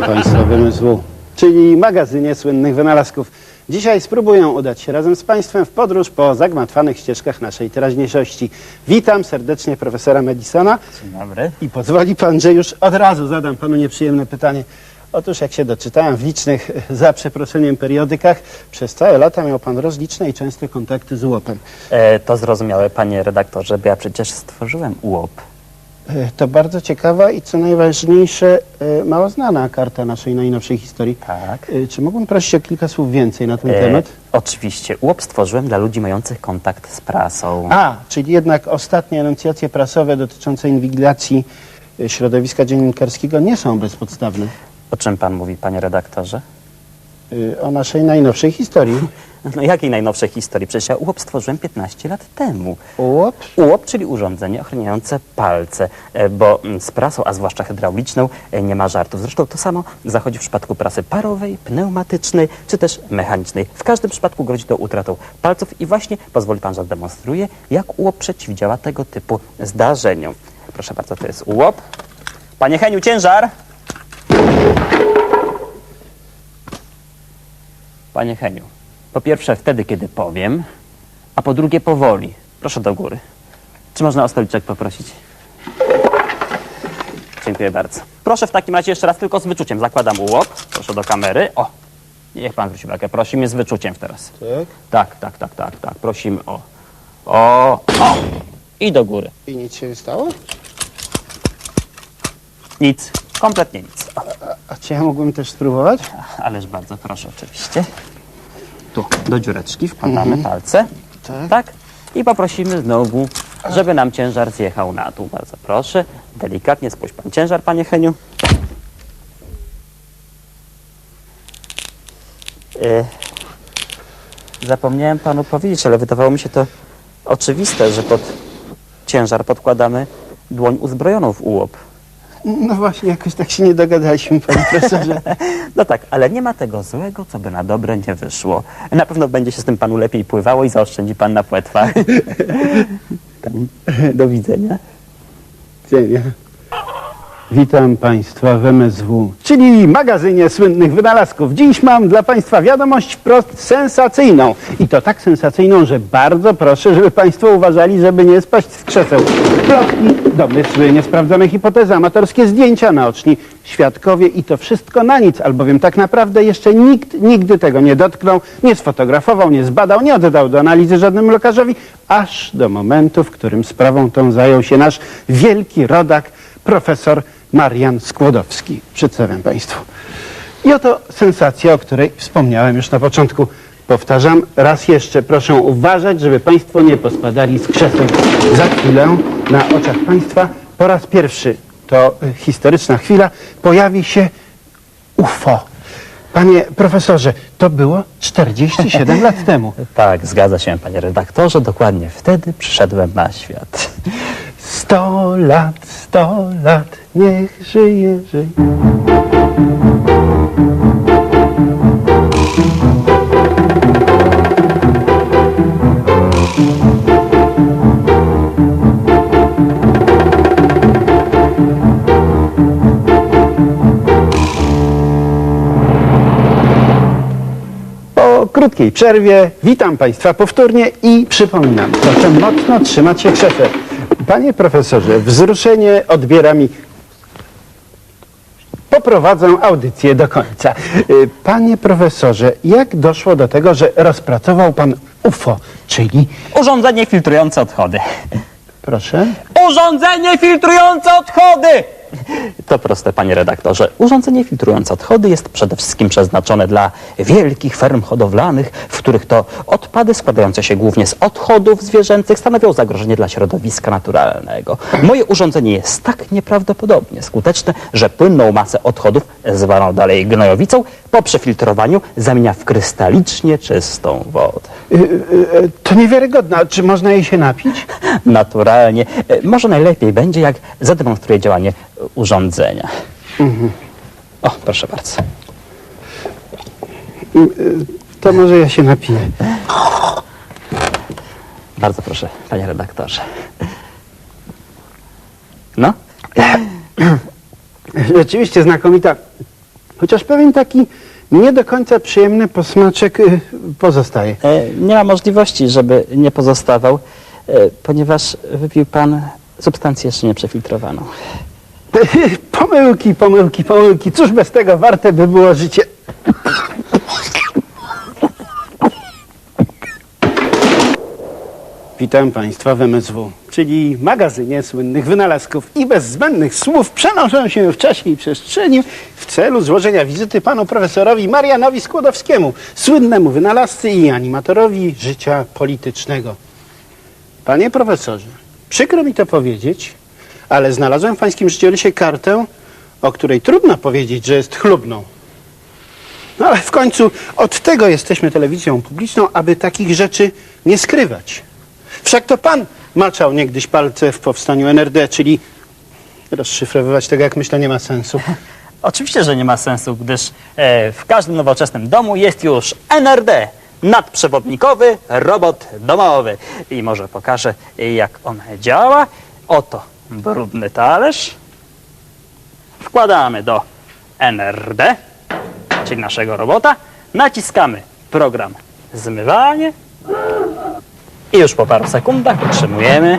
Witam Państwa w MSW, czyli magazynie słynnych wynalazków. Dzisiaj spróbuję udać się razem z Państwem w podróż po zagmatwanych ścieżkach naszej teraźniejszości. Witam serdecznie profesora Madisona Dzień dobry. i pozwoli Pan, że już od razu zadam Panu nieprzyjemne pytanie. Otóż jak się doczytałem w licznych, za przeproszeniem, periodykach, przez całe lata miał Pan rozliczne i częste kontakty z łopem. E, to zrozumiałe, panie redaktorze, bo ja przecież stworzyłem UOP. E, To bardzo ciekawa i co najważniejsze, e, mało znana karta naszej najnowszej historii. Tak. E, Czy mógłbym prosić o kilka słów więcej na ten E, temat? oczywiście, UOP stworzyłem dla ludzi mających kontakt z prasą. A, czyli jednak ostatnie enuncjacje prasowe dotyczące inwigilacji środowiska dziennikarskiego nie są bezpodstawne. O czym pan mówi, panie redaktorze? O naszej najnowszej historii. No jakiej najnowszej historii? Przecież ja UOP stworzyłem 15 lat temu. Łop? UOP, czyli urządzenie ochraniające palce, e, bo mm, z prasą, a zwłaszcza hydrauliczną, e, nie ma żartów. Zresztą to samo zachodzi w przypadku prasy parowej, pneumatycznej czy też mechanicznej. W każdym przypadku grozi to utratą palców i właśnie, pozwoli pan, że demonstruję, jak UOP przeciwdziała tego typu zdarzeniom. Proszę bardzo, to jest UOP. Panie Heniu, ciężar! Panie Heniu, po pierwsze wtedy, kiedy powiem, a po drugie powoli. Proszę do góry. Czy można o stoliczek poprosić? Dziękuję bardzo. Proszę w takim razie jeszcze raz tylko z wyczuciem. Zakładam łop. Proszę do kamery. O, niech pan zwróci uwagę. Prosimy z wyczuciem teraz. Tak. Tak, tak, tak, tak, tak. Prosimy o. O, o! I do góry. I nic się nie stało? Nic. Kompletnie nic. O, A czy ja mógłbym też spróbować? ależ bardzo proszę, oczywiście. Tu, do dziureczki wkładamy palce. Tak. Tak. I poprosimy znowu, żeby nam ciężar zjechał na dół. Bardzo proszę. Delikatnie spuść pan ciężar, panie Heniu. E, zapomniałem panu powiedzieć, ale wydawało mi się to oczywiste, że pod ciężar podkładamy dłoń uzbrojoną w ułop. No właśnie, jakoś tak się nie dogadaliśmy, panie profesorze. No tak, ale nie ma tego złego, co by na dobre nie wyszło. Na pewno będzie się z tym panu lepiej pływało i zaoszczędzi pan na płetwach. Tam, do widzenia. Dzień. Witam Państwa w MSW, czyli magazynie słynnych wynalazków. Dziś mam dla Państwa wiadomość wprost sensacyjną. I to tak sensacyjną, że bardzo proszę, żeby Państwo uważali, żeby nie spaść z krzeseł. Plotki, domysły, niesprawdzone hipotezy, amatorskie zdjęcia naoczni, świadkowie i to wszystko na nic, albowiem tak naprawdę jeszcze nikt nigdy tego nie dotknął, nie sfotografował, nie zbadał, nie oddał do analizy żadnemu lekarzowi, aż do momentu, w którym sprawą tą zajął się nasz wielki rodak, profesor Marian Skłodowski. Przedstawiam Państwu. I oto sensacja, o której wspomniałem już na początku. Powtarzam raz jeszcze, proszę uważać, żeby Państwo nie pospadali z krzeseł. Za chwilę na oczach Państwa po raz pierwszy, to historyczna chwila, pojawi się UFO. Panie profesorze, to było 47 lat temu. Tak, zgadza się, panie redaktorze. Dokładnie wtedy przyszedłem na świat. 100 lat, 100 lat, niech żyje, żyje. Po krótkiej przerwie witam Państwa powtórnie i przypominam, proszę mocno trzymać się krzeseł. Panie profesorze, wzruszenie odbiera mi. Poprowadzę audycję do końca. Y, Panie profesorze, jak doszło do tego, że rozpracował Pan UFO, czyli, Urządzenie filtrujące odchody. proszę, Urządzenie filtrujące odchody! To proste, panie redaktorze. Urządzenie filtrujące odchody jest przede wszystkim przeznaczone dla wielkich ferm hodowlanych, w których to odpady składające się głównie z odchodów zwierzęcych stanowią zagrożenie dla środowiska naturalnego. Moje urządzenie jest tak nieprawdopodobnie skuteczne, że płynną masę odchodów, zwaną dalej gnojowicą, po przefiltrowaniu zamienia w krystalicznie czystą wodę. y, y, y, to niewiarygodne, czy można jej się napić? Naturalnie. E, Może najlepiej będzie, jak zademonstruję działanie e, urządzenia. O, proszę bardzo. Y, y, To może ja się napiję. Bardzo proszę, panie redaktorze. No, Rzeczywiście znakomita Chociaż pewien taki nie do końca przyjemny posmaczek y, pozostaje. E, nie ma możliwości, żeby nie pozostawał, e, ponieważ wypił pan substancję jeszcze nieprzefiltrowaną. Pomyłki, pomyłki, pomyłki. Cóż bez tego warte by było życie? Witam Państwa w MSW, czyli magazynie słynnych wynalazków i bez zbędnych słów przenoszę się w czasie i przestrzeni w celu złożenia wizyty panu profesorowi Marianowi Skłodowskiemu, słynnemu wynalazcy i animatorowi życia politycznego. Panie profesorze, przykro mi to powiedzieć, ale znalazłem w pańskim życiorysie kartę, o której trudno powiedzieć, że jest chlubną. No ale w końcu od tego jesteśmy telewizją publiczną, aby takich rzeczy nie skrywać. Wszak to pan maczał niegdyś palce w powstaniu NRD, czyli rozszyfrowywać tego, jak myślę, nie ma sensu. Oczywiście, że nie ma sensu, gdyż e, w każdym nowoczesnym domu jest już NRD, nadprzewodnikowy robot domowy. I może pokażę, jak on działa. Oto brudny talerz. Wkładamy do NRD, czyli naszego robota. Naciskamy program zmywanie. I już po paru sekundach otrzymujemy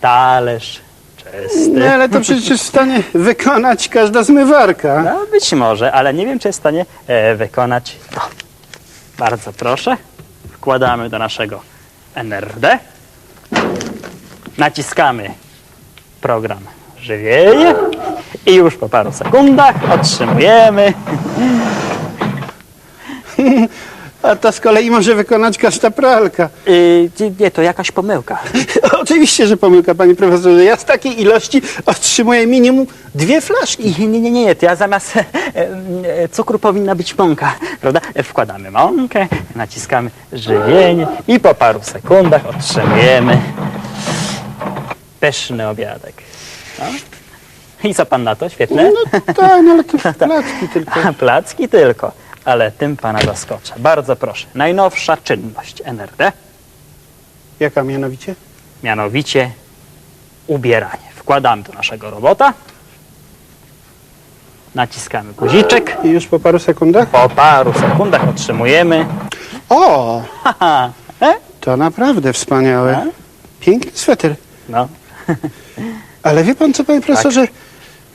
talerz czysty. No ale to przecież jest w stanie wykonać każda zmywarka. No, być może, ale nie wiem, czy jest w stanie e, wykonać to. Bardzo proszę. Wkładamy do naszego NRD. Naciskamy program żywienie i już po paru sekundach otrzymujemy A to z kolei może wykonać każda pralka. Yy, nie, to jakaś pomyłka. Oczywiście, że pomyłka, panie profesorze. Ja z takiej ilości otrzymuję minimum dwie flaszki. I nie, nie, nie, nie, to ja zamiast e, e, cukru powinna być mąka, prawda? E, Wkładamy mąkę, naciskamy żywienie i po paru sekundach otrzymujemy pyszny obiadek. No. I co pan na to? Świetne? No tak, no ale to placki tylko. A, placki tylko, ale tym pana zaskoczę. Bardzo proszę. Najnowsza czynność NRD, Jaka mianowicie? mianowicie ubieranie. Wkładamy do naszego robota, naciskamy guziczek, I już po paru sekundach? po paru sekundach otrzymujemy O, Haha, e? to naprawdę wspaniałe. A? Piękny sweter. No, Ale wie pan co, panie profesorze?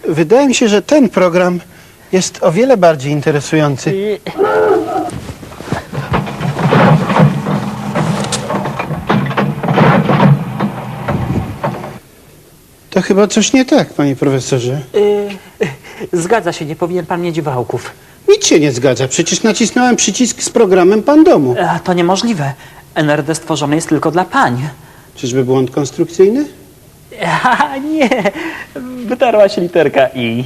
Wydaje mi się, że ten program jest o wiele bardziej interesujący. To chyba coś nie tak, panie profesorze. y, zgadza się, nie powinien pan mieć wałków. Nic się nie zgadza. Przecież nacisnąłem przycisk z programem pan domu. A, to niemożliwe. NRD stworzony jest tylko dla pań. Czyżby błąd konstrukcyjny? A, nie, wytarła się literka I.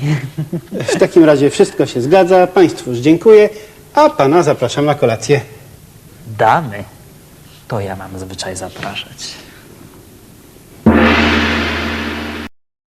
W takim razie wszystko się zgadza. Państwu już dziękuję, a pana zapraszam na kolację. Damy, to ja mam zwyczaj zapraszać.